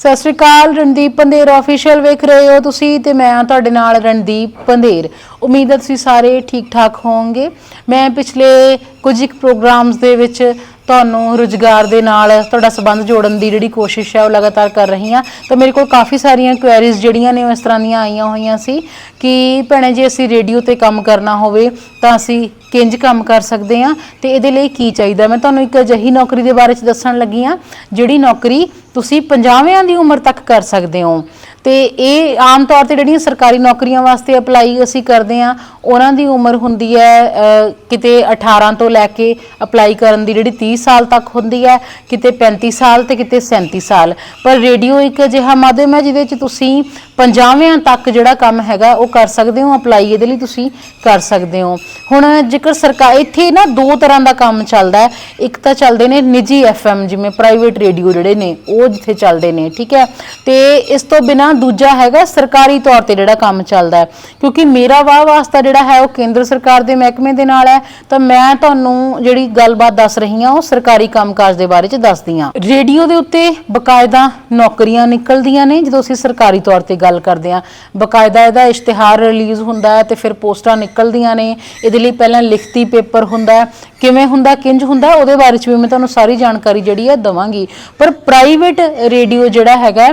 ਸਤਿ ਸ਼੍ਰੀ ਅਕਾਲ, ਰਣਦੀਪ ਪੰਧੇਰ ਆਫੀਸ਼ੀਅਲ ਵੇਖ ਰਹੇ ਹੋ ਤੁਸੀਂ ਤੇ ਮੈਂ ਹਾਂ ਤੁਹਾਡੇ ਨਾਲ ਰਣਦੀਪ ਪੰਧੇਰ। ਉਮੀਦ ਹੈ ਤੁਸੀਂ ਸਾਰੇ ਠੀਕ ਠਾਕ ਹੋਵੋਗੇ। ਮੈਂ ਪਿਛਲੇ ਕੁਝ ਇੱਕ ਪ੍ਰੋਗਰਾਮਸ ਦੇ ਵਿੱਚ ਤੁਹਾਨੂੰ ਰੁਜ਼ਗਾਰ ਦੇ ਨਾਲ ਤੁਹਾਡਾ ਸਬੰਧ ਜੋੜਨ ਦੀ ਜਿਹੜੀ ਕੋਸ਼ਿਸ਼ ਹੈ ਉਹ ਲਗਾਤਾਰ ਕਰ ਰਹੀ ਹਾਂ। ਤਾਂ ਮੇਰੇ ਕੋਲ ਕਾਫੀ ਸਾਰੀਆਂ ਕੁਐਰੀਜ਼ ਜਿਹੜੀਆਂ ਨੇ ਉਹ ਇਸ ਤਰ੍ਹਾਂ ਦੀਆਂ ਆਈਆਂ ਹੋਈਆਂ ਸੀ ਕਿ ਭੈਣੇ ਜੇ ਅਸੀਂ ਰੇਡੀਓ ਤੇ ਕੰਮ ਕਰਨਾ ਹੋਵੇ ਤਾਂ ਅਸੀਂ ਕਿੰਜ ਕੰਮ ਕਰ ਸਕਦੇ ਹਾਂ ਤੇ ਇਹਦੇ ਲਈ ਕੀ ਚਾਹੀਦਾ। ਮੈਂ ਤੁਹਾਨੂੰ ਇੱਕ ਅਜਿਹੀ ਨੌਕਰੀ ਦੇ ਬਾਰੇ ਚ ਦੱਸਣ ਲੱਗੀ ਹਾਂ, ਜਿਹੜੀ ਨੌਕਰੀ ਤੁਸੀਂ 50ਵਿਆਂ ਦੀ ਉਮਰ ਤੱਕ ਕਰ ਸਕਦੇ ਹੋ। ਤੇ ਇਹ ਆਮ ਤੌਰ ਤੇ ਜਿਹੜੀਆਂ ਸਰਕਾਰੀ ਨੌਕਰੀਆਂ ਵਾਸਤੇ ਅਪਲਾਈ ਅਸੀਂ ਕਰਦੇ ਆ ਉਹਨਾਂ ਦੀ ਉਮਰ ਹੁੰਦੀ ਹੈ ਕਿਤੇ 18 ਤੋਂ ਲੈ ਕੇ ਅਪਲਾਈ ਕਰਨ ਦੀ ਜਿਹੜੀ 30 ਸਾਲ ਤੱਕ ਹੁੰਦੀ ਹੈ, ਕਿਤੇ 35 ਸਾਲ ਤੇ ਕਿਤੇ 37 ਸਾਲ। ਪਰ ਰੇਡੀਓ ਇੱਕ ਅਜਿਹਾ ਮਾਧਿਅਮ ਹੈ ਜਿਹਦੇ ਵਿੱਚ ਤੁਸੀਂ 50ਵਿਆਂ ਤੱਕ ਜਿਹੜਾ ਕੰਮ ਹੈਗਾ, ਉਹ ਕਰ ਸਕਦੇ ਹੋ ਅਪਲਾਈ ਇਹਦੇ ਲਈ ਤੁਸੀਂ ਕਰ ਸਕਦੇ ਹੋ। ਹੁਣ ਜੇਕਰ ਸਰਕਾਰ, ਇੱਥੇ ਨਾ ਦੋ ਤਰ੍ਹਾਂ ਦਾ ਕੰਮ ਚੱਲਦਾ ਹੈ। ਇੱਕ ਤਾਂ ਚੱਲਦੇ ਨੇ ਨਿੱਜੀ ਐਫਐਮ ਜਿਵੇਂ ਪ੍ਰਾਈਵੇਟ ਰੇਡੀਓ ਜਿਹੜੇ ਨੇ, ਉਹ ਜਿੱਥੇ ਚੱਲਦੇ ਨੇ, ਠੀਕ ਹੈ। ਤੇ ਇਸ ਤੋਂ ਬਿਨਾ ਦੂਜਾ ਹੈਗਾ ਸਰਕਾਰੀ ਤੌਰ ਤੇ ਜਿਹੜਾ ਕੰਮ ਚੱਲਦਾ ਹੈ। ਕਿਉਂਕਿ ਮੇਰਾ ਵਾਹ ਵਾਸਤਾ ਜਿਹੜਾ ਹੈ, ਉਹ ਕੇਂਦਰ ਸਰਕਾਰ ਦੇ ਮਹਿਕਮੇ ਦੇ ਨਾਲ ਹੈ। ਤਾਂ ਮੈਂ ਤੁਹਾਨੂੰ ਜਿਹੜੀ ਗੱਲਬਾਤ ਦੱਸ ਰਹੀ ਹਾਂ, ਉਹ ਸਰਕਾਰੀ ਕੰਮਕਾਜ ਦੇ ਬਾਰੇ ਚ ਦੱਸਦੀ ਹਾਂ। ਰੇਡੀਓ ਦੇ ਉੱਤੇ ਬਕਾਇਦਾ ਨੌਕਰੀਆਂ ਨਿਕਲਦੀਆਂ ਨੇ, ਜਦੋਂ ਅਸੀਂ ਸਰਕਾਰੀ ਤੌਰ ਤੇ ਗੱਲ ਕਰਦੇ ਹਾਂ। ਬਕਾਇਦਾ ਇਹਦਾ ਇਸ਼ਤਿਹਾਰ ਰਿਲੀਜ਼ ਹੁੰਦਾ ਹੈ ਤੇ ਫਿਰ ਪੋਸਟਾਂ ਨਿਕਲਦੀਆਂ ਨੇ। ਇਹਦੇ ਲਈ ਪਹਿਲਾਂ ਲਿਖਤੀ ਪੇਪਰ ਹੁੰਦਾ ਕਿਵੇਂ ਹੁੰਦਾ, ਕਿੰਜ ਹੁੰਦਾ, ਉਹਦੇ ਬਾਰੇ ਚ ਵੀ ਮੈਂ ਤੁਹਾਨੂੰ ਸਾਰੀ ਜਾਣਕਾਰੀ ਜਿਹੜੀ ਹੈ ਦਵਾਂਗੀ। ਪਰ ਪ੍ਰਾਈਵੇਟ ਰੇਡੀਓ ਜਿਹੜਾ ਹੈਗਾ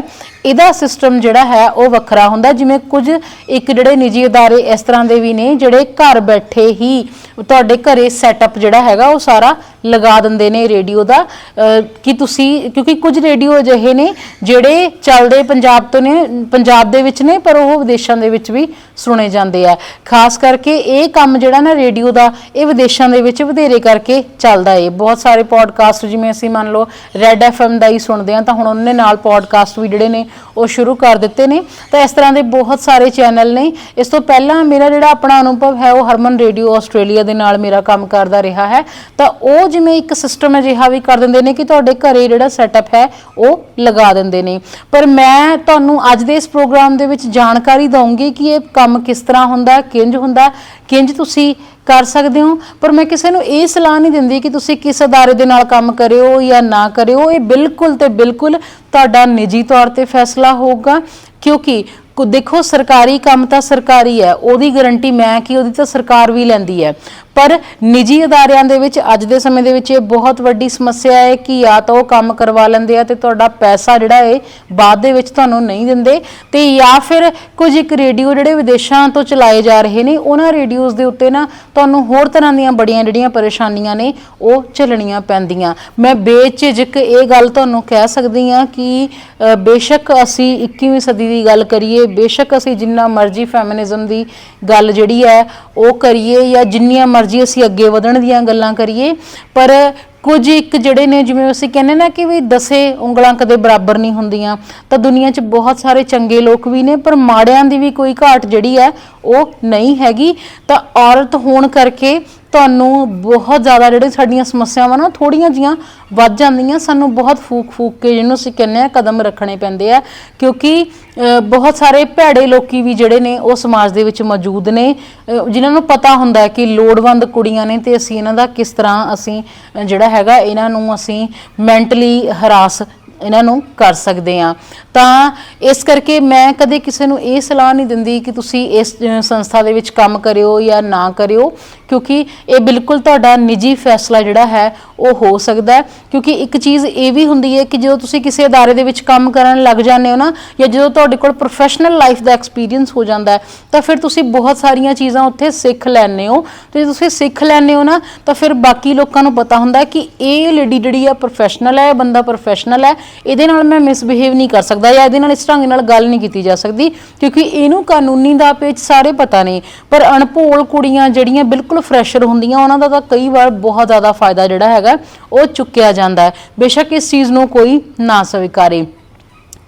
ਇਹਦਾ ਸਿਸਟਮ ਜਿਹੜਾ ਹੈ ਉਹ ਵੱਖਰਾ ਹੁੰਦਾ, ਜਿਵੇਂ ਕੁਝ ਇੱਕ ਜਿਹੜੇ ਨਿੱਜੀ ਅਦਾਰੇ ਇਸ ਤਰ੍ਹਾਂ ਦੇ ਵੀ ਨੇ ਜਿਹੜੇ ਘਰ ਬੈਠੇ ਹੀ ਤੁਹਾਡੇ ਘਰੇ ਸੈਟਅਪ ਜਿਹੜਾ ਹੈਗਾ ਉਹ ਸਾਰਾ ਲਗਾ ਦਿੰਦੇ ਨੇ ਰੇਡੀਓ ਦਾ। ਕਿ ਤੁਸੀਂ, ਕਿਉਂਕਿ ਕੁਝ ਰੇਡੀਓ ਅਜਿਹੇ ਨੇ ਜਿਹੜੇ ਚੱਲਦੇ ਪੰਜਾਬ ਤੋਂ ਨੇ, ਪੰਜਾਬ ਦੇ ਵਿੱਚ ਨੇ, ਪਰ ਉਹ ਵਿਦੇਸ਼ਾਂ ਦੇ ਵਿੱਚ ਵੀ ਸੁਣੇ ਜਾਂਦੇ ਆ। ਖਾਸ ਕਰਕੇ ਇਹ ਕੰਮ ਜਿਹੜਾ ਨਾ ਰੇਡੀਓ ਦਾ, ਇਹ ਵਿਦੇਸ਼ਾਂ ਦੇ ਵਿੱਚ ਵਧੇਰੇ ਕਰਕੇ ਚੱਲਦਾ ਏ। ਬਹੁਤ ਸਾਰੇ ਪੋਡਕਾਸਟ ਜਿਵੇਂ ਅਸੀਂ ਮੰਨ ਲਓ ਰੈਡ ਐਫਐਮ ਦਾ ਹੀ ਸੁਣਦੇ ਆ ਤਾਂ ਹੁਣ ਉਹਨੇ ਨਾਲ ਪੋਡਕਾਸਟ ਵੀ ਜਿਹੜੇ ਨੇ ਉਹ ਸ਼ੁਰੂ ਕਰ ਦਿੱਤੇ ਨੇ। ਤਾਂ ਇਸ ਤਰ੍ਹਾਂ ਦੇ ਬਹੁਤ ਸਾਰੇ ਚੈਨਲ ਨੇ। ਇਸ ਤੋਂ ਪਹਿਲਾਂ ਮੇਰਾ ਜਿਹੜਾ ਆਪਣਾ ਅਨੁਭਵ ਹੈ, ਉਹ ਹਰਮਨ ਰੇਡੀਓ ਆਸਟ੍ਰੇਲੀਆ ਦੇ ਨਾਲ ਮੇਰਾ ਕੰਮ ਕਰਦਾ ਰਿਹਾ ਹੈ, ਤਾਂ ਉਹ ਜਿਵੇਂ ਇੱਕ ਸਿਸਟਮ ਅਜਿਹਾ ਵੀ ਕਰ ਦਿੰਦੇ ਨੇ ਕਿ ਤੁਹਾਡੇ ਘਰੇ ਜਿਹੜਾ ਸੈਟਅਪ ਹੈ, ਉਹ ਲਗਾ ਦਿੰਦੇ ਨੇ। ਪਰ ਮੈਂ ਤੁਹਾਨੂੰ ਅੱਜ ਦੇ ਇਸ ਪ੍ਰੋਗਰਾਮ ਦੇ ਵਿੱਚ ਜਾਣਕਾਰੀ ਦਵਾਂਗੀ ਕਿ ਇਹ ਕੰਮ ਕਿਸ ਤਰ੍ਹਾਂ ਹੁੰਦਾ, ਕਿੰਜ ਹੁੰਦਾ, ਕਿੰਜ ਤੁਸੀਂ ਕਰ ਸਕਦੇ ਹੋ। ਪਰ ਮੈਂ ਕਿਸੇ ਨੂੰ ਇਹ ਸਲਾਹ ਨਹੀਂ ਦਿੰਦੀ ਕਿ ਤੁਸੀਂ ਕਿਸ ਅਦਾਰੇ ਦੇ ਨਾਲ ਕੰਮ ਕਰਿਓ ਜਾਂ ਨਾ ਕਰਿਓ। ਇਹ ਬਿਲਕੁਲ ਤੇ ਬਿਲਕੁਲ ਤੁਹਾਡਾ ਨਿੱਜੀ ਤੌਰ ਤੇ ਫੈਸਲਾ ਹੋਊਗਾ, ਕਿਉਂਕਿ ਕੁ ਦੇਖੋ, ਸਰਕਾਰੀ ਕੰਮ ਤਾਂ ਸਰਕਾਰੀ ਹੈ, ਉਹਦੀ ਗਾਰੰਟੀ ਮੈਂ ਕਿ ਉਹਦੀ ਤਾਂ ਸਰਕਾਰ ਵੀ ਲੈਂਦੀ ਹੈ। ਪਰ ਨਿੱਜੀ ਅਦਾਰਿਆਂ ਦੇ ਵਿੱਚ ਅੱਜ ਦੇ ਸਮੇਂ ਦੇ ਵਿੱਚ ਇਹ ਬਹੁਤ ਵੱਡੀ ਸਮੱਸਿਆ ਹੈ ਕਿ ਜਾਂ ਤਾਂ ਉਹ ਕੰਮ ਕਰਵਾ ਲੈਂਦੇ ਆ ਤੇ ਤੁਹਾਡਾ ਪੈਸਾ ਜਿਹੜਾ ਹੈ ਬਾਅਦ ਦੇ ਵਿੱਚ ਤੁਹਾਨੂੰ ਨਹੀਂ ਦਿੰਦੇ ਤੇ ਜਾਂ ਫਿਰ ਕੁਝ ਇੱਕ ਰੇਡੀਓ ਜਿਹੜੇ ਵਿਦੇਸ਼ਾਂ ਤੋਂ ਚਲਾਏ ਜਾ ਰਹੇ ਨੇ, ਉਹਨਾਂ ਰੇਡੀਓਜ਼ ਦੇ ਉੱਤੇ ਨਾ ਤੁਹਾਨੂੰ ਹੋਰ ਤਰ੍ਹਾਂ ਦੀਆਂ ਬੜੀਆਂ ਜਿਹੜੀਆਂ ਪਰੇਸ਼ਾਨੀਆਂ ਨੇ, ਉਹ ਝੱਲਣੀਆਂ ਪੈਂਦੀਆਂ। ਮੈਂ ਬੇਝਿਜਕ ਇਹ ਗੱਲ ਤੁਹਾਨੂੰ ਕਹਿ ਸਕਦੀ ਹਾਂ ਕਿ ਬੇਸ਼ੱਕ ਅਸੀਂ 21ਵੀਂ ਸਦੀ ਦੀ ਗੱਲ ਕਰੀਏ, ਬੇਸ਼ੱਕ ਅਸੀਂ ਜਿੰਨਾ ਮਰਜ਼ੀ ਫੈਮਿਨਿਜ਼ਮ ਦੀ ਗੱਲ ਜਿਹੜੀ ਹੈ, ਉਹ ਕਰੀਏ ਜਾਂ ਜਿੰਨੀਆਂ ਮਰਜ਼ੀ ਅਸੀਂ ਅੱਗੇ ਵਧਣ ਦੀਆਂ ਗੱਲਾਂ ਕਰੀਏ, ਪਰ ਕੁਝ ਇੱਕ ਜਿਹੜੇ ਨੇ, ਜਿਵੇਂ ਅਸੀਂ ਕਹਿੰਦੇ ਨਾ ਕਿ ਵੀ ਦਸੇ ਉਂਗਲਾਂ ਕਦੇ ਬਰਾਬਰ ਨਹੀਂ ਹੁੰਦੀਆਂ, ਤਾਂ ਦੁਨੀਆ 'ਚ ਬਹੁਤ ਸਾਰੇ ਚੰਗੇ ਲੋਕ ਵੀ ਨੇ, ਪਰ ਮਾੜਿਆਂ ਦੀ ਵੀ ਕੋਈ ਘਾਟ ਜਿਹੜੀ ਹੈ, ਉਹ ਨਹੀਂ ਹੈਗੀ। ਤਾਂ ਔਰਤ ਹੋਣ ਕਰਕੇ ਤੁਹਾਨੂੰ ਬਹੁਤ ਜ਼ਿਆਦਾ ਜਿਹੜੇ ਸਾਡੀਆਂ ਸਮੱਸਿਆਵਾਂ ਨਾ ਥੋੜੀਆਂ ਜੀਆਂ ਵੱਧ ਜਾਂਦੀਆਂ। ਸਾਨੂੰ ਬਹੁਤ ਫੂਕ ਫੂਕ ਕੇ ਜਿਹਨੂੰ ਅਸੀਂ ਕਹਿੰਦੇ ਆ ਕਦਮ ਰੱਖਣੇ ਪੈਂਦੇ ਆ। ਕਿਉਂਕਿ ਬਹੁਤ ਸਾਰੇ ਭੈੜੇ ਲੋਕੀ ਵੀ ਜਿਹੜੇ ਨੇ ਉਹ ਸਮਾਜ ਦੇ ਵਿੱਚ ਮੌਜੂਦ ਨੇ। ਅ, ਜਿਨ੍ਹਾਂ ਨੂੰ ਪਤਾ ਹੁੰਦਾ ਹੈ ਕਿ ਲੋੜਵੰਦ ਕੁੜੀਆਂ ਨੇ ਤੇ ਅਸੀਂ ਇਹਨਾਂ ਦਾ ਕਿਸ ਤਰ੍ਹਾਂ ਅਸੀਂ ਜਿਹੜਾ ਹੈਗਾ ਇਹਨਾਂ ਨੂੰ ਅਸੀਂ ਮੈਂਟਲੀ ਹਰਾਸ ਇਹਨਾਂ ਨੂੰ ਕਰ ਸਕਦੇ ਆ ਤਾਂ ਇਸ ਕਰਕੇ ਮੈਂ ਕਦੇ ਕਿਸੇ ਨੂੰ ਇਹ ਸਲਾਹ ਨਹੀਂ ਦਿੰਦੀ ਕਿ ਤੁਸੀਂ ਇਸ ਸੰਸਥਾ ਦੇ ਵਿੱਚ ਕੰਮ ਕਰਿਓ ਜਾਂ ਨਾ ਕਰਿਓ, ਕਿਉਂਕਿ ਇਹ ਬਿਲਕੁਲ ਤੁਹਾਡਾ ਨਿੱਜੀ ਫੈਸਲਾ ਜਿਹੜਾ ਹੈ, ਉਹ ਹੋ ਸਕਦਾ ਹੈ। ਕਿਉਂਕਿ ਇੱਕ ਚੀਜ਼ ਇਹ ਵੀ ਹੁੰਦੀ ਹੈ ਕਿ ਜਦੋਂ ਤੁਸੀਂ ਕਿਸੇ ਅਦਾਰੇ ਦੇ ਵਿੱਚ ਕੰਮ ਕਰਨ ਲੱਗ ਜਾਂਦੇ ਹੋ ਨਾ, ਜਾਂ ਜਦੋਂ ਤੁਹਾਡੇ ਕੋਲ ਪ੍ਰੋਫੈਸ਼ਨਲ ਲਾਈਫ ਦਾ ਐਕਸਪੀਰੀਅੰਸ ਹੋ ਜਾਂਦਾ ਹੈ, ਤਾਂ ਫਿਰ ਤੁਸੀਂ ਬਹੁਤ ਸਾਰੀਆਂ ਚੀਜ਼ਾਂ ਉੱਥੇ ਸਿੱਖ ਲੈਂਦੇ ਹੋ। ਤੇ ਜੇ ਤੁਸੀਂ ਸਿੱਖ ਲੈਂਦੇ ਹੋ ਨਾ, ਤਾਂ ਫਿਰ ਬਾਕੀ ਲੋਕਾਂ ਨੂੰ ਪਤਾ ਹੁੰਦਾ ਕਿ ਇਹ ਲੇਡੀ ਜਿਹੜੀ ਆ ਪ੍ਰੋਫੈਸ਼ਨਲ ਹੈ ਬੰਦਾ ਪ੍ਰੋਫੈਸ਼ਨਲ ਹੈ। ਇਹਦੇ ਨਾਲ ਮੈਂ ਮਿਸਬਿਹੇਵ ਨਹੀਂ ਕਰ ਸਕਦਾ ਜਾਂ ਇਹਦੇ ਨਾਲ ਇਸ ਢੰਗ ਨਾਲ ਗੱਲ ਨਹੀਂ ਕੀਤੀ ਜਾ ਸਕਦੀ, ਕਿਉਂਕਿ ਇਹਨੂੰ ਕਾਨੂੰਨੀ ਦਾ ਪੇਚ ਸਾਰੇ ਪਤਾ ਨੇ। ਪਰ ਅਣਭੋਲ ਕੁੜੀਆਂ ਜਿਹੜੀਆਂ ਬਿਲਕੁਲ ਫਰੈਸ਼ਰ ਹੁੰਦੀਆਂ, ਉਹਨਾਂ ਦਾ ਤਾਂ ਕਈ ਵਾਰ ਬਹੁਤ ਜ਼ਿਆਦਾ ਫਾਇਦਾ ਜਿਹੜਾ ਹੈਗਾ, ਉਹ ਚੁੱਕਿਆ ਜਾਂਦਾ ਹੈ। ਬੇਸ਼ੱਕ ਇਸ ਚੀਜ਼ ਨੂੰ ਕੋਈ ਨਾ ਸਵੀਕਾਰੇ।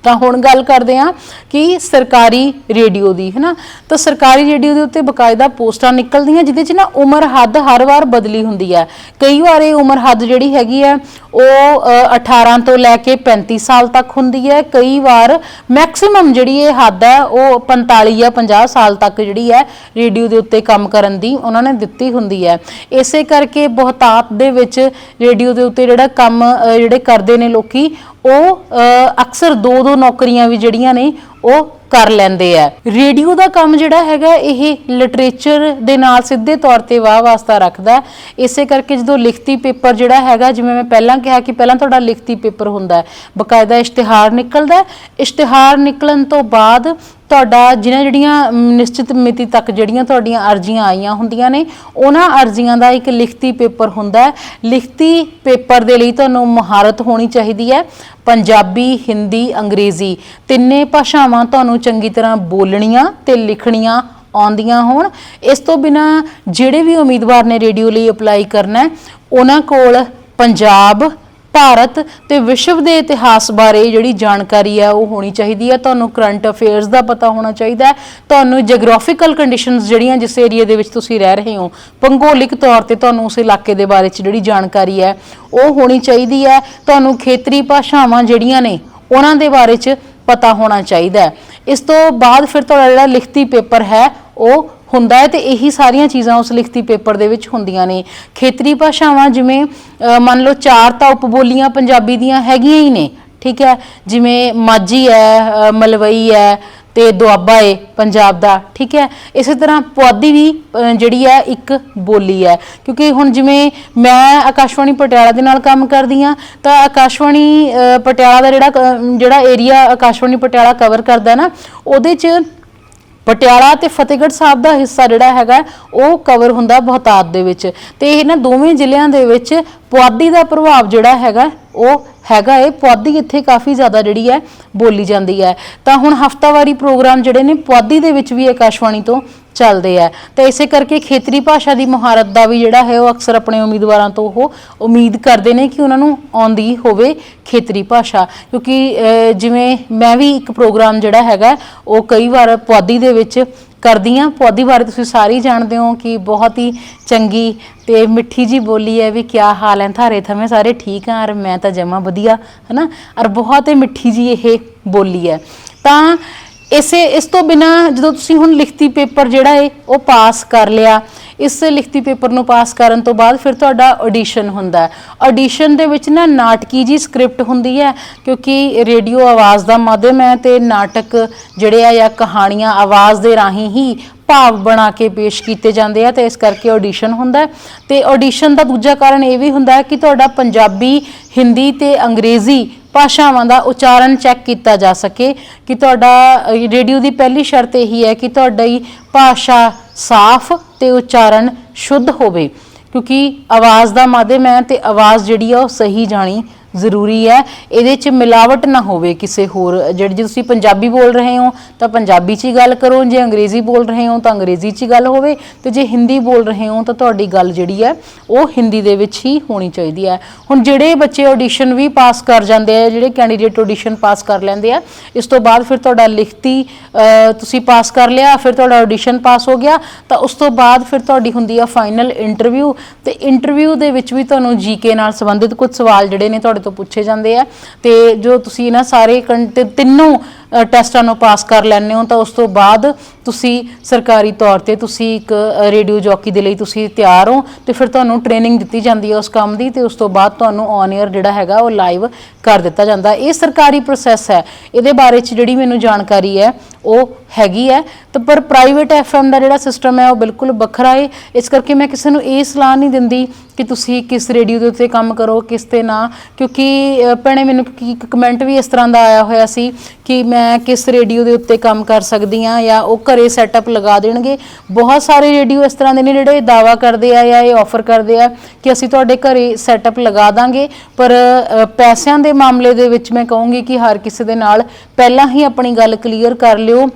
ਤਾਂ ਹੁਣ ਗੱਲ ਕਰਦੇ ਹਾਂ ਕਿ ਸਰਕਾਰੀ ਰੇਡੀਓ ਦੀ ਹੈ ਨਾ ਤਾਂ ਸਰਕਾਰੀ ਰੇਡੀਓ ਦੇ ਉੱਤੇ ਬਕਾਇਦਾ ਪੋਸਟਾਂ ਨਿਕਲਦੀਆਂ ਜਿਹਦੇ 'ਚ ਨਾ ਉਮਰ ਹੱਦ ਹਰ ਵਾਰ ਬਦਲੀ ਹੁੰਦੀ ਹੈ। ਕਈ ਵਾਰ ਇਹ ਉਮਰ ਹੱਦ ਜਿਹੜੀ ਹੈਗੀ ਹੈ ਉਹ ਅ, 18 ਤੋਂ ਲੈ ਕੇ 35 ਸਾਲ ਤੱਕ ਹੁੰਦੀ ਹੈ। ਕਈ ਵਾਰ ਮੈਕਸਿਮਮ ਜਿਹੜੀ ਇਹ ਹੱਦ ਹੈ ਉਹ 45 ਜਾਂ 50 ਸਾਲ ਤੱਕ ਜਿਹੜੀ ਹੈ ਰੇਡੀਓ ਦੇ ਉੱਤੇ ਕੰਮ ਕਰਨ ਦੀ ਉਹਨਾਂ ਨੇ ਦਿੱਤੀ ਹੁੰਦੀ ਹੈ। ਇਸੇ ਕਰਕੇ ਬਹੁਤਾਤ ਦੇ ਵਿੱਚ ਰੇਡੀਓ ਦੇ ਉੱਤੇ ਜਿਹੜਾ ਕੰਮ ਜਿਹੜੇ ਕਰਦੇ ਨੇ ਲੋਕੀ ਉਹ ਅਕਸਰ ਦੋ ਦੋ ਨੌਕਰੀਆਂ ਵੀ ਜਿਹੜੀਆਂ ਨੇ ਉਹ ਕਰ ਲੈਂਦੇ ਆ। ਰੇਡੀਓ ਦਾ ਕੰਮ ਜਿਹੜਾ ਹੈਗਾ, ਇਹ ਲਿਟਰੇਚਰ ਦੇ ਨਾਲ ਸਿੱਧੇ ਤੌਰ ਤੇ ਵਾਹ ਵਾਸਤਾ ਰੱਖਦਾ। ਇਸੇ ਕਰਕੇ ਜਦੋਂ ਲਿਖਤੀ ਪੇਪਰ ਜਿਹੜਾ ਹੈਗਾ, ਜਿਵੇਂ ਮੈਂ ਪਹਿਲਾਂ ਕਿਹਾ ਕਿ ਪਹਿਲਾਂ ਤੁਹਾਡਾ ਲਿਖਤੀ ਪੇਪਰ ਹੁੰਦਾ ਹੈ, ਬਕਾਇਦਾ ਇਸ਼ਤਿਹਾਰ ਨਿਕਲਦਾ ਇਸ਼ਤਿਹਾਰ ਨਿਕਲਣ ਤੋਂ ਬਾਅਦ ਤੁਹਾਡਾ ਜਿਹਨਾਂ ਜਿਹੜੀਆਂ ਨਿਸ਼ਚਿਤ ਮਿਤੀ ਤੱਕ ਜਿਹੜੀਆਂ ਤੁਹਾਡੀਆਂ ਅਰਜ਼ੀਆਂ ਆਈਆਂ ਹੁੰਦੀਆਂ ਨੇ, ਉਹਨਾਂ ਅਰਜ਼ੀਆਂ ਦਾ ਇੱਕ ਲਿਖਤੀ ਪੇਪਰ ਹੁੰਦਾ ਹੈ। ਲਿਖਤੀ ਪੇਪਰ ਦੇ ਲਈ ਤੁਹਾਨੂੰ ਮਹਾਰਤ ਹੋਣੀ ਚਾਹੀਦੀ ਹੈ। ਪੰਜਾਬੀ, ਹਿੰਦੀ, ਅੰਗਰੇਜ਼ੀ ਤਿੰਨੇ ਭਾਸ਼ਾਵਾਂ ਤੁਹਾਨੂੰ ਚੰਗੀ ਤਰ੍ਹਾਂ ਬੋਲਣੀਆਂ ਤੇ ਲਿਖਣੀਆਂ ਆਉਂਦੀਆਂ ਹੋਣ। ਇਸ ਤੋਂ ਬਿਨਾ ਜਿਹੜੇ ਵੀ ਉਮੀਦਵਾਰ ਨੇ ਰੇਡੀਓ ਲਈ ਅਪਲਾਈ ਕਰਨਾ ਉਹਨਾਂ ਕੋਲ ਪੰਜਾਬ ਭਾਰਤ ਤੇ ਵਿਸ਼ਵ ਦੇ ਇਤਿਹਾਸ ਬਾਰੇ ਜਿਹੜੀ ਜਾਣਕਾਰੀ ਹੈ ਉਹ ਹੋਣੀ ਚਾਹੀਦੀ ਹੈ। ਤੁਹਾਨੂੰ ਕਰੰਟ ਅਫੇਅਰਸ ਦਾ ਪਤਾ ਹੋਣਾ ਚਾਹੀਦਾ ਹੈ। ਤੁਹਾਨੂੰ ਜੀਓਗ੍ਰਾਫੀਕਲ ਕੰਡੀਸ਼ਨਸ ਜਿਹੜੀਆਂ ਜਿਸ ਏਰੀਆ ਦੇ ਵਿੱਚ ਤੁਸੀਂ ਰਹਿ ਰਹੇ ਹੋ, ਭੂਗੋਲਿਕ ਤੌਰ ਤੇ ਤੁਹਾਨੂੰ ਉਸ ਇਲਾਕੇ ਦੇ ਬਾਰੇ ਚ ਜਿਹੜੀ ਜਾਣਕਾਰੀ ਹੈ, ਉਹ ਹੋਣੀ ਚਾਹੀਦੀ ਹੈ। ਤੁਹਾਨੂੰ ਖੇਤਰੀ ਭਾਸ਼ਾਵਾਂ ਜਿਹੜੀਆਂ ਨੇ, ਉਹਨਾਂ ਦੇ ਬਾਰੇ ਚ ਪਤਾ ਹੋਣਾ ਚਾਹੀਦਾ ਹੈ। ਇਸ ਤੋਂ ਬਾਅਦ ਫਿਰ ਤੁਹਾਡਾ ਜਿਹੜਾ ਲਿਖਤੀ ਪੇਪਰ ਹੈ, ਉਹ ਹੁੰਦਾ ਹੈ ਤੇ ਇਹੀ ਸਾਰੀਆਂ ਚੀਜ਼ਾਂ ਉਸ ਲਿਖਤੀ ਪੇਪਰ ਦੇ ਵਿੱਚ ਹੁੰਦੀਆਂ ਨੇ। ਖੇਤਰੀ ਭਾਸ਼ਾਵਾਂ ਜਿਵੇਂ ਮੰਨ ਲਓ ਚਾਰ ਤਾਂ ਉਪਬੋਲੀਆਂ ਪੰਜਾਬੀ ਦੀਆਂ ਹੈਗੀਆਂ ਹੀ ਨੇ, ਠੀਕ ਹੈ? ਜਿਵੇਂ ਮਾਝੀ ਹੈ ਮਲਵਈ ਹੈ ਤੇ ਦੁਆਬਾ ਏ ਪੰਜਾਬ ਦਾ, ਠੀਕ ਹੈ? ਇਸੇ ਤਰ੍ਹਾਂ ਪੁਆਧੀ ਵੀ ਜਿਹੜੀ ਹੈ ਇੱਕ ਬੋਲੀ ਹੈ। ਕਿਉਂਕਿ ਹੁਣ ਜਿਵੇਂ ਮੈਂ ਆਕਾਸ਼ਵਾਣੀ ਪਟਿਆਲਾ ਦੇ ਨਾਲ ਕੰਮ ਕਰਦੀ ਆ ਤਾਂ ਆਕਾਸ਼ਵਾਣੀ ਪਟਿਆਲਾ ਦਾ ਜਿਹੜਾ ਜਿਹੜਾ ਏਰੀਆ ਆਕਾਸ਼ਵਾਣੀ ਪਟਿਆਲਾ ਕਵਰ ਕਰਦਾ ਨਾ, ਉਹਦੇ 'ਚ ਪਟਿਆਲਾ ਤੇ ਫਤਿਹਗੜ੍ਹ ਸਾਹਿਬ ਦਾ ਹਿੱਸਾ ਜਿਹੜਾ ਹੈਗਾ, ਉਹ ਕਵਰ ਹੁੰਦਾ ਬਹੁਤਾਤ ਦੇ ਵਿੱਚ। ਤੇ ਇਹਨਾਂ ਦੋਵੇਂ ਜ਼ਿਲ੍ਹਿਆਂ ਦੇ ਵਿੱਚ ਪੁਆਧੀ ਦਾ ਪ੍ਰਭਾਵ ਜਿਹੜਾ ਹੈਗਾ, ਉਹ ਹੈਗਾ ਏ। ਪੁਆਧੀ ਇੱਥੇ ਕਾਫੀ ਜ਼ਿਆਦਾ ਜਿਹੜੀ ਹੈ ਬੋਲੀ ਜਾਂਦੀ ਹੈ। ਤਾਂ ਹੁਣ ਹਫਤਾਵਾਰੀ ਪ੍ਰੋਗਰਾਮ ਜਿਹੜੇ ਨੇ, ਪੁਆਧੀ ਦੇ ਵਿੱਚ ਵੀ ਆਕਾਸ਼ਵਾਣੀ ਤੋਂ ਚੱਲਦੇ ਆ। ਤਾਂ ਇਸੇ ਕਰਕੇ ਖੇਤਰੀ ਭਾਸ਼ਾ ਦੀ ਮੁਹਾਰਤ ਦਾ ਵੀ ਜਿਹੜਾ ਹੈ ਉਹ ਅਕਸਰ ਆਪਣੇ ਉਮੀਦਵਾਰਾਂ ਤੋਂ ਉਹ ਉਮੀਦ ਕਰਦੇ ਨੇ ਕਿ ਉਹਨਾਂ ਨੂੰ ਆਉਂਦੀ ਹੋਵੇ ਖੇਤਰੀ ਭਾਸ਼ਾ। ਕਿਉਂਕਿ ਜਿਵੇਂ ਮੈਂ ਵੀ ਇੱਕ ਪ੍ਰੋਗਰਾਮ ਜਿਹੜਾ ਹੈਗਾ, ਉਹ ਕਈ ਵਾਰ ਪੁਆਧੀ ਦੇ ਵਿੱਚ ਕਰਦੀ ਆ ਪੁਆਧੀ ਬਾਰੇ ਤੁਸੀਂ ਸਾਰੇ ਹੀ ਜਾਣਦੇ ਹੋ ਕਿ ਬਹੁਤ ਹੀ ਚੰਗੀ ਤੇ ਮਿੱਠੀ ਜੀ ਬੋਲੀ ਹੈ ਵੀ ਕਿਆ ਹਾਲ ਹੈ, ਥਾਰੇ ਥਮੇ ਸਾਰੇ ਠੀਕ ਆ, ਔਰ ਮੈਂ ਤਾਂ ਜਮਾ ਵਧੀਆ, ਹਨਾ? ਔਰ ਬਹੁਤ ਹੀ ਮਿੱਠੀ ਜੀ ਇਹ ਬੋਲੀ ਹੈ। ਤਾਂ ਇਸੇ, ਇਸ ਤੋਂ ਬਿਨਾ ਜਦੋਂ ਤੁਸੀਂ ਹੁਣ ਲਿਖਤੀ ਪੇਪਰ ਜਿਹੜਾ ਹੈ ਉਹ ਪਾਸ ਕਰ ਲਿਆ, ਇਸ ਲਿਖਤੀ ਪੇਪਰ ਨੂੰ ਪਾਸ ਕਰਨ ਤੋਂ ਬਾਅਦ ਫਿਰ ਤੁਹਾਡਾ ਆਡੀਸ਼ਨ ਹੁੰਦਾ ਹੈ। ਆਡੀਸ਼ਨ ਦੇ ਵਿੱਚ ਨਾ ਨਾਟਕੀ ਜੀ ਸਕ੍ਰਿਪਟ ਹੁੰਦੀ ਹੈ, ਕਿਉਂਕਿ ਰੇਡੀਓ ਆਵਾਜ਼ ਦਾ ਮਾਧਿਅਮ ਹੈ ਤੇ ਨਾਟਕ ਜਿਹੜੇ ਆ ਜਾਂ ਕਹਾਣੀਆਂ ਆਵਾਜ਼ ਦੇ ਰਾਹੀਂ ਹੀ ਭਾਵ ਬਣਾ ਕੇ ਪੇਸ਼ ਕੀਤੇ ਜਾਂਦੇ ਆ ਤੇ ਇਸ ਕਰਕੇ ਆਡੀਸ਼ਨ ਹੁੰਦਾ ਹੈ। ਤੇ ਆਡੀਸ਼ਨ ਦਾ ਦੂਜਾ ਕਾਰਨ ਇਹ ਵੀ ਹੁੰਦਾ ਕਿ ਤੁਹਾਡਾ ਪੰਜਾਬੀ, ਹਿੰਦੀ ਤੇ ਅੰਗਰੇਜ਼ੀ ਭਾਸ਼ਾਵਾਂ ਦਾ ਉਚਾਰਨ ਚੈੱਕ ਕੀਤਾ ਜਾ ਸਕੇ ਕਿ ਤੁਹਾਡਾ ਰੇਡੀਓ ਦੀ ਪਹਿਲੀ ਸ਼ਰਤ ਇਹੀ ਹੈ ਕਿ ਤੁਹਾਡੀ ਭਾਸ਼ਾ ਸਾਫ਼ ਤੇ ਉਚਾਰਨ ਸ਼ੁੱਧ ਹੋਵੇ। ਕਿਉਂਕਿ ਆਵਾਜ਼ ਦਾ ਮਾਧਿਅਮ ਹੈ ਤੇ ਆਵਾਜ਼ ਜਿਹੜੀ ਆ ਉਹ ਸਹੀ ਜਾਣੀ ਜ਼ਰੂਰੀ ਹੈ। ਇਹਦੇ 'ਚ ਮਿਲਾਵਟ ਨਾ ਹੋਵੇ ਕਿਸੇ ਹੋਰ। ਜਿਹੜੀ ਜੇ ਤੁਸੀਂ ਪੰਜਾਬੀ ਬੋਲ ਰਹੇ ਹੋ, ਤਾਂ ਪੰਜਾਬੀ 'ਚ ਹੀ ਗੱਲ ਕਰੋ। ਜੇ ਅੰਗਰੇਜ਼ੀ ਬੋਲ ਰਹੇ ਹੋ, ਤਾਂ ਅੰਗਰੇਜ਼ੀ 'ਚ ਹੀ ਗੱਲ ਹੋਵੇ। ਤੇ ਜੇ ਹਿੰਦੀ ਬੋਲ ਰਹੇ ਹੋ, ਤਾਂ ਤੁਹਾਡੀ ਗੱਲ ਜਿਹੜੀ ਹੈ, ਉਹ ਹਿੰਦੀ ਦੇ ਵਿੱਚ ਹੀ ਹੋਣੀ ਚਾਹੀਦੀ ਹੈ। ਹੁਣ ਜਿਹੜੇ ਬੱਚੇ ਆਡੀਸ਼ਨ ਵੀ ਪਾਸ ਕਰ ਜਾਂਦੇ ਆ, ਜਿਹੜੇ ਕੈਂਡੀਡੇਟ ਆਡੀਸ਼ਨ ਪਾਸ ਕਰ ਲੈਂਦੇ ਆ, ਇਸ ਤੋਂ ਬਾਅਦ ਫਿਰ ਤੁਹਾਡਾ ਲਿਖਤੀ ਤੁਸੀਂ ਪਾਸ ਕਰ ਲਿਆ, ਫਿਰ ਤੁਹਾਡਾ ਆਡੀਸ਼ਨ ਪਾਸ ਹੋ ਗਿਆ, ਤਾਂ ਉਸ ਤੋਂ ਬਾਅਦ ਫਿਰ ਤੁਹਾਡੀ ਹੁੰਦੀ ਆ ਫਾਈਨਲ ਇੰਟਰਵਿਊ ਤੇ ਇੰਟਰਵਿਊ ਦੇ ਵਿੱਚ ਵੀ ਤੁਹਾਨੂੰ ਜੀਕੇ ਨਾਲ ਸੰਬੰਧਿਤ ਕੁਝ ਸਵਾਲ ਜਿਹੜੇ ਨੇ ਤੁਹਾਡੇ ਤੋਂ ਪੁੱਛੇ ਜਾਂਦੇ ਆ। ਤੇ ਜੋ ਤੁਸੀਂ ਇਹਨਾਂ ਸਾਰੇ ਕੰਟ- ਤਿੰਨੋਂ ਟੈਸਟਾਂ ਨੂੰ ਪਾਸ ਕਰ ਲੈਂਦੇ ਹੋ ਤਾਂ ਉਸ ਤੋਂ ਬਾਅਦ ਤੁਸੀਂ ਸਰਕਾਰੀ ਤੌਰ ਤੇ ਤੁਸੀਂ ਇੱਕ ਰੇਡੀਓ ਜੌਕੀ ਦੇ ਲਈ ਤੁਸੀਂ ਤਿਆਰ ਹੋ ਤੇ ਫਿਰ ਤੁਹਾਨੂੰ ਟ੍ਰੇਨਿੰਗ ਦਿੱਤੀ ਜਾਂਦੀ ਹੈ ਉਸ ਕੰਮ ਦੀ ਤੇ ਉਸ ਤੋਂ ਬਾਅਦ ਤੁਹਾਨੂੰ ਔਨ 에ਅਰ ਜਿਹੜਾ ਹੈਗਾ ਉਹ ਲਾਈਵ ਕਰ ਦਿੱਤਾ ਜਾਂਦਾ। ਇਹ ਸਰਕਾਰੀ ਪ੍ਰੋਸੈਸ ਹੈ। ਇਹਦੇ ਬਾਰੇ ਚ ਜਿਹੜੀ ਮੈਨੂੰ ਜਾਣਕਾਰੀ ਹੈ, ਉਹ ਹੈਗੀ ਹੈ। ਤਾਂ ਪਰ ਪ੍ਰਾਈਵੇਟ ਐਫਐਮ ਦਾ ਜਿਹੜਾ ਸਿਸਟਮ ਹੈ ਉਹ ਬਿਲਕੁਲ ਵੱਖਰਾ ਹੈ ਇਸ ਕਰਕੇ ਮੈਂ ਕਿਸੇ ਨੂੰ ਇਹ ਸਲਾਹ ਨਹੀਂ ਦਿੰਦੀ ਕਿ ਤੁਸੀਂ ਕਿਸ ਰੇਡੀਓ ਦੇ ਉੱਤੇ ਕੰਮ ਕਰੋ, ਕਿਸ ਤੇ ਨਾ। ਕਿਉਂਕਿ ਭੈਣੇ ਮੈਨੂੰ ਕੀ- ਇੱਕ ਕਮੈਂਟ ਵੀ ਇਸ ਤਰ੍ਹਾਂ ਦਾ ਆਇਆ ਹੋਇਆ ਸੀ ਕਿ ਮੈਂ ਮੈਂ ਕਿਸ ਰੇਡੀਓ ਦੇ ਉੱਤੇ ਕੰਮ ਕਰ ਸਕਦੀ ਆ ਜਾਂ ਉਹ ਘਰੇ ਸੈਟਅਪ ਲਗਾ ਦੇਣਗੇ? ਬਹੁਤ ਸਾਰੇ ਰੇਡੀਓ ਇਸ ਤਰ੍ਹਾਂ ਦੇ ਨੇ ਜਿਹੜੇ ਦਾਵਾ ਕਰਦੇ ਆ ਜਾਂ ਇਹ ਆਫਰ ਕਰਦੇ ਆ ਕਿ ਅਸੀਂ ਤੁਹਾਡੇ ਘਰੇ ਸੈਟਅਪ ਲਗਾ ਦਾਂਗੇ। ਪਰ ਪੈਸਿਆਂ ਦੇ ਮਾਮਲੇ ਦੇ ਵਿੱਚ ਮੈਂ ਕਹੂੰਗੀ ਕਿ ਹਰ ਕਿਸੇ ਦੇ ਨਾਲ ਪਹਿਲਾਂ ਹੀ ਆਪਣੀ ਗੱਲ ਕਲੀਅਰ ਕਰ ਲਿਓ।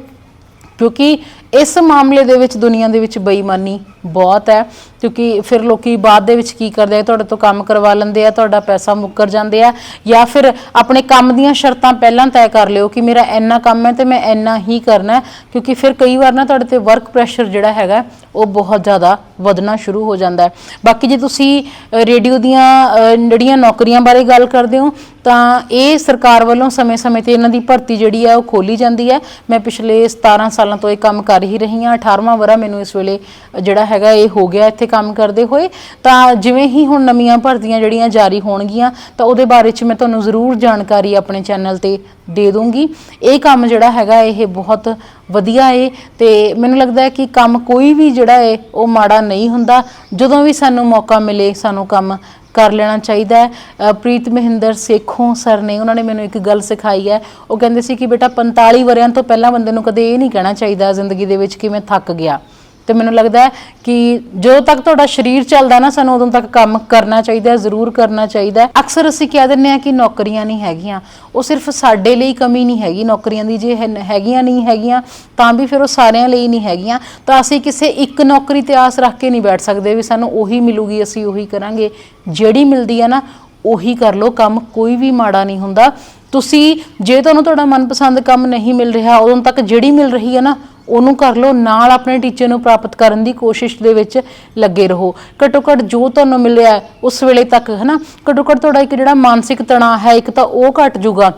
ਕਿਉਂਕਿ ਇਸ ਮਾਮਲੇ ਦੇ ਵਿੱਚ ਦੁਨੀਆ ਦੇ ਵਿੱਚ ਬੇਈਮਾਨੀ ਬਹੁਤ ਹੈ, ਕਿਉਂਕਿ ਫਿਰ ਲੋਕੀ ਬਾਅਦ ਦੇ ਵਿੱਚ ਕੀ ਕਰਦੇ ਆ, ਤੁਹਾਡੇ ਤੋਂ ਕੰਮ ਕਰਵਾ ਲੈਂਦੇ ਆ, ਤੁਹਾਡਾ ਪੈਸਾ ਮੁੱਕਰ ਜਾਂਦੇ ਆ, ਜਾਂ ਫਿਰ ਆਪਣੇ ਕੰਮ ਦੀਆਂ ਸ਼ਰਤਾਂ ਪਹਿਲਾਂ ਤੈਅ ਕਰ ਲਿਓ ਕਿ ਮੇਰਾ ਇੰਨਾ ਕੰਮ ਹੈ ਤੇ ਮੈਂ ਇੰਨਾ ਹੀ ਕਰਨਾ ਕਿਉਂਕਿ ਫਿਰ ਕਈ ਵਾਰ ਨਾ ਤੁਹਾਡੇ ਤੇ ਵਰਕ ਪ੍ਰੈਸ਼ਰ ਜਿਹੜਾ ਹੈਗਾ, ਉਹ ਬਹੁਤ ਜ਼ਿਆਦਾ ਵਧਣਾ ਸ਼ੁਰੂ ਹੋ ਜਾਂਦਾ ਹੈ। ਬਾਕੀ ਜੇ ਤੁਸੀਂ ਰੇਡੀਓ ਦੀਆਂ ਜਿਹੜੀਆਂ ਨੌਕਰੀਆਂ ਬਾਰੇ ਗੱਲ ਕਰਦੇ ਹੋ, ਤਾਂ ਇਹ ਸਰਕਾਰ ਵੱਲੋਂ ਸਮੇਂ-ਸਮੇਂ ਤੇ ਇਹਨਾਂ ਦੀ ਭਰਤੀ ਜਿਹੜੀ ਹੈ, ਉਹ ਖੋਲੀ ਜਾਂਦੀ ਹੈ। ਮੈਂ ਪਿਛਲੇ 17 ਸਾਲਾਂ ਤੋਂ ਇਹ ਕੰਮ ਕਰ ਕਰ ਹੀ ਰਹੀ ਹਾਂ। 18ਵਾਂ ਵਰਾ ਮੈਨੂੰ ਇਸ ਵੇਲੇ ਜਿਹੜਾ ਹੈਗਾ ਇਹ ਹੋ ਗਿਆ ਇੱਥੇ ਕੰਮ ਕਰਦੇ ਹੋਏ। ਤਾਂ ਜਿਵੇਂ ਹੀ ਹੁਣ ਨਵੀਆਂ ਭਰਤੀਆਂ ਜਿਹੜੀਆਂ ਜਾਰੀ ਹੋਣਗੀਆਂ, ਤਾਂ ਉਹਦੇ ਬਾਰੇ 'ਚ ਮੈਂ ਤੁਹਾਨੂੰ ਜ਼ਰੂਰ ਜਾਣਕਾਰੀ ਆਪਣੇ ਚੈਨਲ ਤੇ ਦੇ ਦੂੰਗੀ। ਇਹ ਕੰਮ ਜਿਹੜਾ ਹੈਗਾ ਇਹ ਬਹੁਤ ਵਧੀਆ ਏ ਤੇ ਮੈਨੂੰ ਲੱਗਦਾ ਹੈ ਕਿ ਕੰਮ ਕੋਈ ਵੀ ਜਿਹੜਾ ਏ, ਉਹ ਮਾੜਾ ਨਹੀਂ ਹੁੰਦਾ। ਜਦੋਂ ਵੀ ਸਾਨੂੰ ਮੌਕਾ ਮਿਲੇ, ਸਾਨੂੰ ਕੰਮ ਕਰ ਲੈਣਾ ਚਾਹੀਦਾ ਹੈ। ਅ, ਪ੍ਰੀਤ ਮਹਿੰਦਰ ਸੇਖੋਂ ਸਰ ਨੇ ਉਹਨਾਂ ਨੇ ਮੈਨੂੰ ਇੱਕ ਗੱਲ ਸਿਖਾਈ ਹੈ। ਉਹ ਕਹਿੰਦੇ ਸੀ ਕਿ ਬੇਟਾ 45 ਵਰਿਆਂ ਤੋਂ ਪਹਿਲਾਂ ਬੰਦੇ ਨੂੰ ਕਦੇ ਇਹ ਨਹੀਂ ਕਹਿਣਾ ਚਾਹੀਦਾ ਜ਼ਿੰਦਗੀ ਦੇ ਵਿੱਚ ਕਿ ਮੈਂ ਥੱਕ ਗਿਆ। ਤੇ ਮੈਨੂੰ ਲੱਗਦਾ ਹੈ ਕਿ ਜਦੋਂ ਤੱਕ ਤੁਹਾਡਾ ਸਰੀਰ ਚੱਲਦਾ ਨਾ, ਸਾਨੂੰ ਉਦੋਂ ਤੱਕ ਕੰਮ ਕਰਨਾ ਚਾਹੀਦਾ ਹੈ, ਜ਼ਰੂਰ ਕਰਨਾ ਚਾਹੀਦਾ ਹੈ। ਅਕਸਰ ਅਸੀਂ ਕਹਿ ਦਿੰਦੇ ਹਾਂ ਕਿ ਨੌਕਰੀਆਂ ਨਹੀਂ ਹੈਗੀਆਂ। ਉਹ ਸਿਰਫ ਸਾਡੇ ਲਈ ਕਮੀ ਨਹੀਂ ਹੈਗੀ, ਨੌਕਰੀਆਂ ਦੀ ਜੇ ਹੈ- ਹੈਗੀਆਂ ਨਹੀਂ ਹੈਗੀਆਂ, ਤਾਂ ਵੀ ਫਿਰ ਉਹ ਸਾਰਿਆਂ ਲਈ ਨਹੀਂ ਹੈਗੀਆਂ। ਤਾਂ ਅਸੀਂ ਕਿਸੇ ਇੱਕ ਨੌਕਰੀ ਤੇ ਆਸ ਰੱਖ ਕੇ ਨਹੀਂ ਬੈਠ ਸਕਦੇ ਵੀ ਸਾਨੂੰ ਉਹੀ ਮਿਲੂਗੀ, ਅਸੀਂ ਉਹੀ ਕਰਾਂਗੇ। ਜਿਹੜੀ ਮਿਲਦੀ ਹੈ ਨਾ, ਉਹੀ ਕਰ ਲਓ। ਕੰਮ ਕੋਈ ਵੀ ਮਾੜਾ ਨਹੀਂ ਹੁੰਦਾ। ਤੁਸੀਂ, ਜੇ ਤੁਹਾਨੂੰ ਤੁਹਾਡਾ ਮਨਪਸੰਦ ਕੰਮ ਨਹੀਂ ਮਿਲ ਰਿਹਾ, ਉਦੋਂ ਤੱਕ ਜਿਹੜੀ ਮਿਲ ਰਹੀ ਹੈ ਨਾ ਉਹਨੂੰ ਕਰ ਲਓ, ਨਾਲ ਆਪਣੇ ਟੀਚੇ ਨੂੰ ਪ੍ਰਾਪਤ ਕਰਨ ਦੀ ਕੋਸ਼ਿਸ਼ ਦੇ ਵਿੱਚ ਲੱਗੇ ਰਹੋ। ਘੱਟੋ ਘੱਟ ਜੋ ਤੁਹਾਨੂੰ ਮਿਲਿਆ ਉਸ ਵੇਲੇ ਤੱਕ, ਹਨਾ? ਘੱਟੋ ਘੱਟ ਤੁਹਾਡਾ ਇੱਕ ਜਿਹੜਾ ਮਾਨਸਿਕ ਤਣਾਅ ਹੈ, ਇੱਕ ਤਾਂ ਉਹ ਘਟ ਜੂਗਾ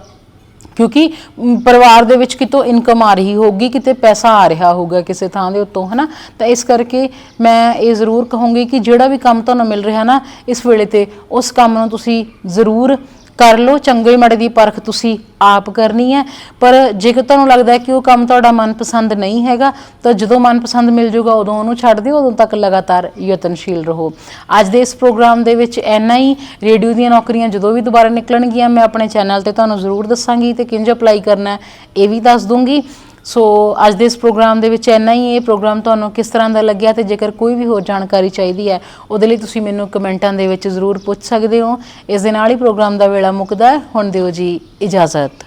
ਕਿਉਂਕਿ ਪਰਿਵਾਰ ਦੇ ਵਿੱਚ ਕਿਤੋਂ ਇਨਕਮ ਆ ਰਹੀ ਹੋਊਗੀ, ਕਿਤੇ ਪੈਸਾ ਆ ਰਿਹਾ ਹੋਊਗਾ ਕਿਸੇ ਥਾਂ ਦੇ ਉੱਤੋਂ, ਹਨਾ? ਤਾਂ ਇਸ ਕਰਕੇ ਮੈਂ ਇਹ ਜ਼ਰੂਰ ਕਹੂੰਗੀ ਕਿ ਜਿਹੜਾ ਵੀ ਕੰਮ ਤੁਹਾਨੂੰ ਮਿਲ ਰਿਹਾ ਨਾ, ਇਸ ਵੇਲੇ ਤੇ, ਉਸ ਕੰਮ ਨੂੰ ਤੁਸੀਂ ਜ਼ਰੂਰ ਕਰ ਲਓ, ਚੰਗੇ ਮਾੜੇ ਦੀ ਪਰਖ ਤੁਸੀਂ ਆਪ ਕਰਨੀ ਹੈ। ਪਰ ਜੇਕਰ ਤੁਹਾਨੂੰ ਲੱਗਦਾ ਹੈ ਕਿ ਉਹ ਕੰਮ ਤੁਹਾਡਾ ਮਨਪਸੰਦ ਨਹੀਂ ਹੈਗਾ, ਤਾਂ ਜਦੋਂ ਮਨਪਸੰਦ ਮਿਲ ਜਾਊਗਾ ਉਦੋਂ ਉਹਨੂੰ ਛੱਡ ਦਿਓ, ਉਦੋਂ ਤੱਕ ਲਗਾਤਾਰ ਯਤਨਸ਼ੀਲ ਰਹੋ। ਅੱਜ ਦੇ ਇਸ ਪ੍ਰੋਗਰਾਮ ਦੇ ਵਿੱਚ ਇੰਨਾ ਹੀ। ਰੇਡੀਓ ਦੀਆਂ ਨੌਕਰੀਆਂ ਜਦੋਂ ਵੀ ਦੁਬਾਰਾ ਨਿਕਲਣਗੀਆਂ, ਮੈਂ ਆਪਣੇ ਚੈਨਲ ਤੇ ਤੁਹਾਨੂੰ ਜ਼ਰੂਰ ਦੱਸਾਂਗੀ ਤੇ ਕਿੰਜ ਅਪਲਾਈ ਕਰਨਾ ਇਹ ਵੀ ਦੱਸ ਦੂੰਗੀ। ਸੋ ਅੱਜ ਦੇ ਇਸ ਪ੍ਰੋਗਰਾਮ ਦੇ ਵਿੱਚ ਇੰਨਾ ਹੀ, ਇਹ ਪ੍ਰੋਗਰਾਮ ਤੁਹਾਨੂੰ ਕਿਸ ਤਰ੍ਹਾਂ ਦਾ ਲੱਗਿਆ ਤੇ ਜੇਕਰ ਕੋਈ ਵੀ ਹੋਰ ਜਾਣਕਾਰੀ ਚਾਹੀਦੀ ਹੈ, ਉਹਦੇ ਲਈ ਤੁਸੀਂ ਮੈਨੂੰ ਕਮੈਂਟਾਂ ਦੇ ਵਿੱਚ ਜ਼ਰੂਰ ਪੁੱਛ ਸਕਦੇ ਹੋ। ਇਸ ਦੇ ਨਾਲ ਹੀ ਪ੍ਰੋਗਰਾਮ ਦਾ ਵੇਲਾ ਮੁੱਕਦਾ ਹੈ। ਹੁਣ ਦਿਓ ਜੀ ਇਜਾਜ਼ਤ।